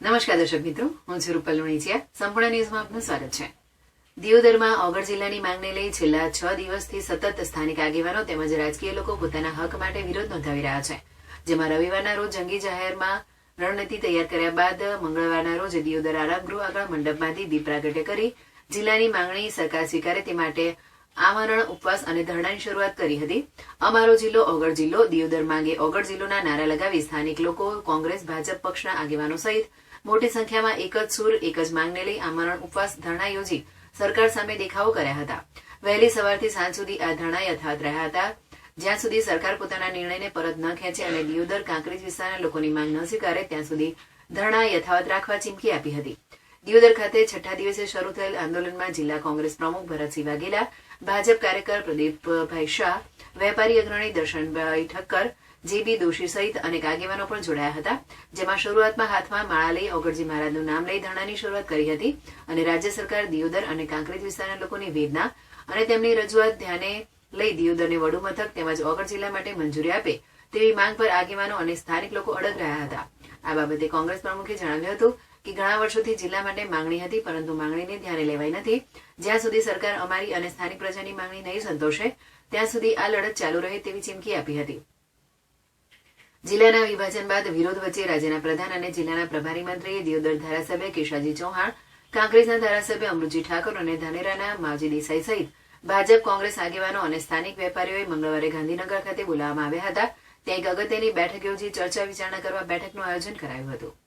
નમસ્કાર દર્શક મિત્રો, હું છું રૂપલ લુણીચિયા. સંપૂર્ણ ન્યૂઝમાં આપનું સ્વાગત છે. દિયોદરમાં ઓગળ જિલ્લાની માંગને લઈ છેલ્લા છ દિવસથી સતત સ્થાનિક આગેવાનો તેમજ રાજકીય લોકો પોતાના હક માટે વિરોધ નોંધાવી રહ્યા છે. જેમાં રવિવારના રોજ જંગી જાહેરમાં રણનીતિ તૈયાર કર્યા બાદ મંગળવારના રોજ દિયોદર આરામગૃહ આગળ મંડપમાંથી દીપ પ્રાગટ્ય કરી જિલ્લાની માંગણી સરકાર સ્વીકારે તે માટે આમરણ, ઉપવાસ અને ધરણાની શરૂઆત કરી હતી. અમારો જિલ્લો ઓગળ જિલ્લો, દિયોદર માંગે ઓગળ જિલ્લોના નારા લગાવી સ્થાનિક લોકો, કોંગ્રેસ, ભાજપ પક્ષના આગેવાનો સહિત મોટી સંખ્યામાં એક જ સૂર, એક જ માંગને લઈ આમરણ ઉપવાસ ધરણા યોજી સરકાર સામે દેખાવો કર્યા હતા. વહેલી સવારથી સાંજ સુધી આ ધરણા યથાવત રહ્યા હતા. જ્યાં સુધી સરકાર પોતાના નિર્ણયને પરત ન ખેંચે અને દિયોદર, કાંકરેજ વિસ્તારના લોકોની માંગ ન સ્વીકારે, ત્યાં સુધી ધરણા યથાવત રાખવા ચીમકી આપી હતી. દિયોદર ખાતે છઠ્ઠા દિવસે શરૂ થયેલ આંદોલનમાં જિલ્લા કોંગ્રેસ પ્રમુખ ભરતસિંહ વાઘેલા, ભાજપ કાર્યકર પ્રદીપભાઈ શાહ, વેપારી અગ્રણી દર્શનભાઈ ઠક્કર જેબી દોશી સહિત અનેક આગેવાનો પણ જોડાયા હતા, જેમાં શરૂઆતમાં હાથમાં માળા લઈ ઓગળજી મહારાજનું નામ લઈ ધરણાની શરૂઆત કરી હતી અને રાજ્ય સરકાર દિયોદર અને કાંકરેજ વિસ્તારના લોકોની વેદના અને તેમની રજૂઆત ધ્યાને લઈ દિયોદરને વડુ મથક તેમજ ઓગળ જિલ્લા માટે મંજૂરી આપે તેવી માંગ પર આગેવાનો અને સ્થાનિક લોકો અડગ રહ્યા હતા. આ બાબતે કોંગ્રેસ પ્રમુખે જણાવ્યું હતું કે ઘણા વર્ષોથી જિલ્લા માટે માંગણી હતી, પરંતુ માંગણીને ધ્યાને લેવાઈ નથી. જ્યાં સુધી સરકાર અમારી અને સ્થાનિક પ્રજાની માંગણી નહીં સંતોષે, ત્યાં સુધી આ લડત ચાલુ રહે તેવી ચીમકી આપી હતી. જિલ્લાના વિભાજન બાદ વિરોધ વચ્ચે રાજ્યના પ્રધાન અને જિલ્લાના પ્રભારી મંત્રીએ દિયોદર ધારાસભ્ય કેશાજી ચૌહાણ, કાંકરેજના ધારાસભ્ય અમૃતજી ઠાકોર અને ધાનેરાના માવજી દેસાઈ સહિત ભાજપ, કોંગ્રેસ આગેવાનો અને સ્થાનિક વેપારીઓએ મંગળવારે ગાંધીનગર ખાતે બોલાવવામાં આવ્યા હતા. ત્યાં એક અગત્યની બેઠક યોજી ચર્ચા વિચારણા કરવા બેઠકનું આયોજન કરાયું હતું.